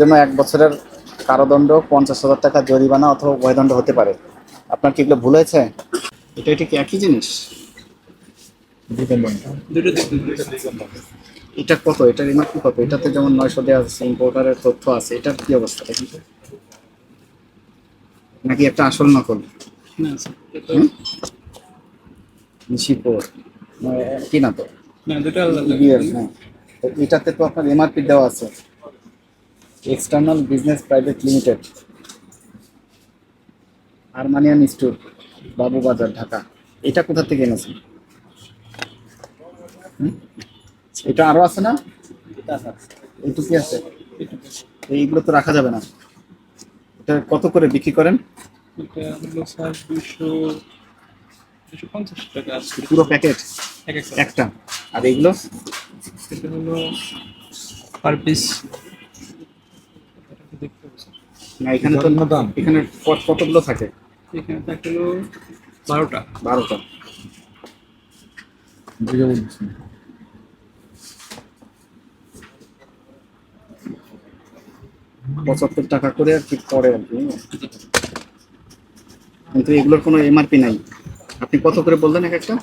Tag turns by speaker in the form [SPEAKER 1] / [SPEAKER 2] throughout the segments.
[SPEAKER 1] জন্য এক বছরের কারাদণ্ড পঞ্চাশ হাজার টাকা জরিমানা অথবা উভয়দণ্ড হতে পারে। আপনার কি এগুলো ভুল হয়েছে? এটা এটা কি একই জিনিস। এটা কত? এটার এমআরপি কত? এটাতে যেমন নয়শো দেওয়া আছে ইম্পোর্টারের তথ্য আছে এটার কি অবস্থা। নাকি একটা আসল নকল?
[SPEAKER 2] না স্যার
[SPEAKER 1] নিশিপুর। কি না তো? হ্যাঁ। তো এটাতে তো আপনার এমআরপি দেওয়া আছে। External business private limited Armenian store Babubazar Dhaka. এটা কোথা থেকে এনেছেন? এটা আরও আছে না? এইটুকু আছে? এইগুলো তো রাখা যাবে না। এটা কত করে বিক্রি করেন? পুরো প্যাকেট?
[SPEAKER 2] একটা
[SPEAKER 1] একটা। আর এইগুলো?
[SPEAKER 2] এটা হলো পার পিস
[SPEAKER 1] না এখানে তো এখানে কতগুলো থাকে?
[SPEAKER 2] এখানে থাকে বারোটা।
[SPEAKER 1] বারোটা। পঁচাত্তর টাকা করে আর কি পড়ে আর কি কিন্তু এগুলোর কোনো এমআরপি নাই। আপনি কত করে বললেন এক একটা?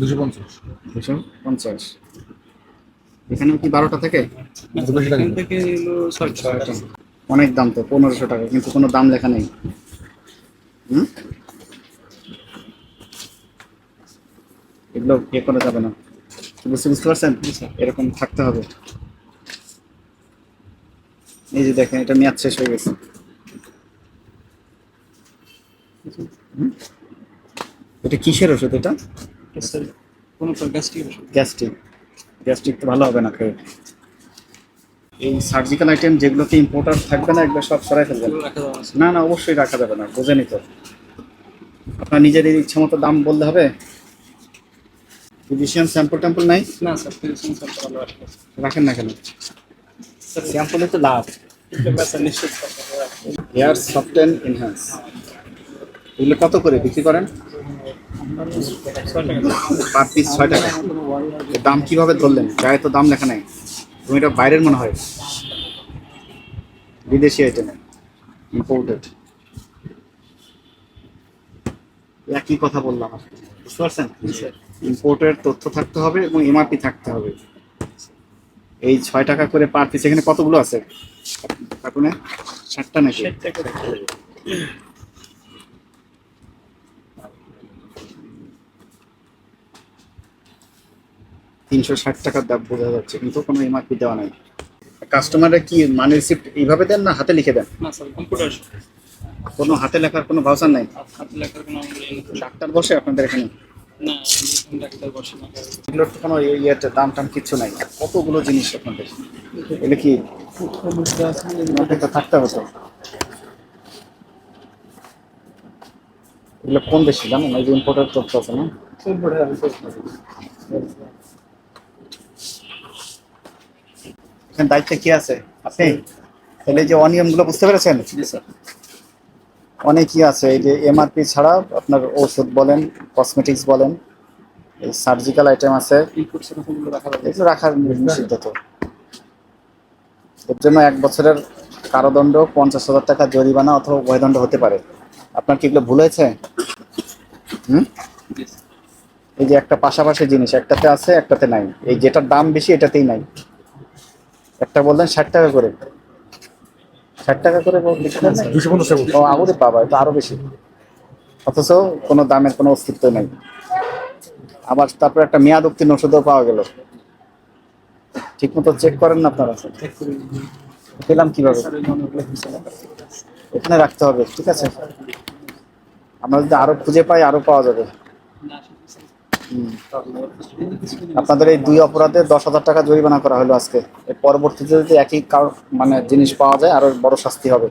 [SPEAKER 3] দুশো পঞ্চাশ।
[SPEAKER 1] দুশো পঞ্চাশ। এখানেও কি বারোটা থেকে?
[SPEAKER 2] থেকে ছয়টা।
[SPEAKER 1] অনেক দাম তো পনেরোশো টাকা কিন্তু কোনো দাম লেখা নেই। হুম? এগুলো ইয়ে করা যাবে না। বুঝতে বুঝতে পারছেন? এরকম থাকতে হবে। এই যে দেখেন এটা মেয়াদ শেষ হয়ে গেছে? এটা কিসের ওষুধ এটা?
[SPEAKER 2] গ্যাস্ট্রিক ওষুধ।
[SPEAKER 1] গ্যাস্ট্রিক। গ্যাস্ট্রিক তো ভালো হবে না খেয়ে। এই সার্জিক্যাল আইটেম যেগুলোতে ইম্পোর্টার থাকবে না এগুলো সব সরাই ফেলবেন।
[SPEAKER 2] না
[SPEAKER 1] না অবশ্যই রাখা যাবে না বোঝেনি তো আপনার নিজের ইচ্ছা মতো দাম বলতে হবে? ফিজিশিয়ান স্যাম্পল ট্যাম্পল নাই?
[SPEAKER 2] না স্যার ফিজিশিয়ান রাখা
[SPEAKER 1] রাখেন না কেন?
[SPEAKER 2] স্যার
[SPEAKER 1] স্যাম্পলে তো লাভ। হেয়ার সফট অ্যান্ড এনহ্যান্স এগুলো কত করে বিক্রি করেন? পার পিস ছয় টাকা। দাম কীভাবে ধরলেন? গায়ে তো দাম লেখা নাই। তুমি এটা বাইরের মনে হয়। বিদেশি আইটেম ইম্পোর্টেড একই কথা বললাম আর বুঝতে পারছেন? ইম্পোর্টের তথ্য থাকতে হবে এবং এমআরপি থাকতে হবে। এই ছয় টাকা করে পার পিস এখানে কতগুলো আছে? কার্টুনে ষাটটা নাকি
[SPEAKER 2] ষাট টাকা
[SPEAKER 1] তিনশো ষাট টাকার দাম বোঝা যাচ্ছে কিন্তু কোনো এমআরপি দেওয়া নাই। কাস্টমাররা কি মানি রিসিপ্ট এইভাবে দেন না হাতে লিখে দেন?
[SPEAKER 2] না স্যার কম্পিউটার
[SPEAKER 1] কোনো হাতে লেখার কোনো ভাউচার নাই?
[SPEAKER 2] হাতে লেখার কোনো নেই।
[SPEAKER 1] ডাক্তার বসে আপনাদের এখানে?
[SPEAKER 2] না ডাক্তার বসে না।
[SPEAKER 1] এগুলোর তো কোনো ইয়ে- ইয়েতে দাম টাম কিচ্ছু নাই। কতগুলো জিনিস আপনাদের? এগুলো কি থাকতে হতো। এগুলো কোন দেশে জানেন? এই যে ইম্পোর্টার তথ্য আছে না এখানে দায়িত্বে কি আছে? আপনি? তাহলে এই যে অনিয়মগুলো বুঝতে পেরেছেন? অনেকই আছে এই যে এমআরপি ছাড়া আপনার ওষুধ বলেন কসমেটিক্স বলেন এই সার্জিক্যাল আইটেম আছে। এগুলো রাখার নিষিদ্ধ তো। এর জন্য এক বছরের কারাদণ্ড পঞ্চাশ হাজার টাকা জরিমানা অথবা উভয়দণ্ড হতে পারে। আপনার কি এগুলো ভুল হয়েছে? হুম? এই যে একটা পাশাপাশি জিনিস একটাতে আছে একটাতে নাই। এই যেটার দাম বেশি এটাতেই নাই। একটা বললেন ষাট টাকা করে। ষাট টাকা করে
[SPEAKER 3] দুশো পঞ্চাশ টাকা
[SPEAKER 1] ও আমাদের পাবা এটা আরও বেশি। অথচ কোনো দামের কোনো অস্তিত্ব নেই। আবার তারপর একটা মেয়াদ উত্তীর্ণ ওষুধও পাওয়া গেল। ঠিক মতো চেক করেন না আপনারা? পেলাম কীভাবে। এখানে রাখতে হবে ঠিক আছে? আমরা যদি আরও খুঁজে পাই আরও পাওয়া যাবে। আপনাদের এই দুই অপরাধে দশ হাজার টাকা জরিমানা করা হলো আজকে। পরবর্তীতে যদি একই মানে জিনিস পাওয়া যায়, আরও বড় শাস্তি হবে।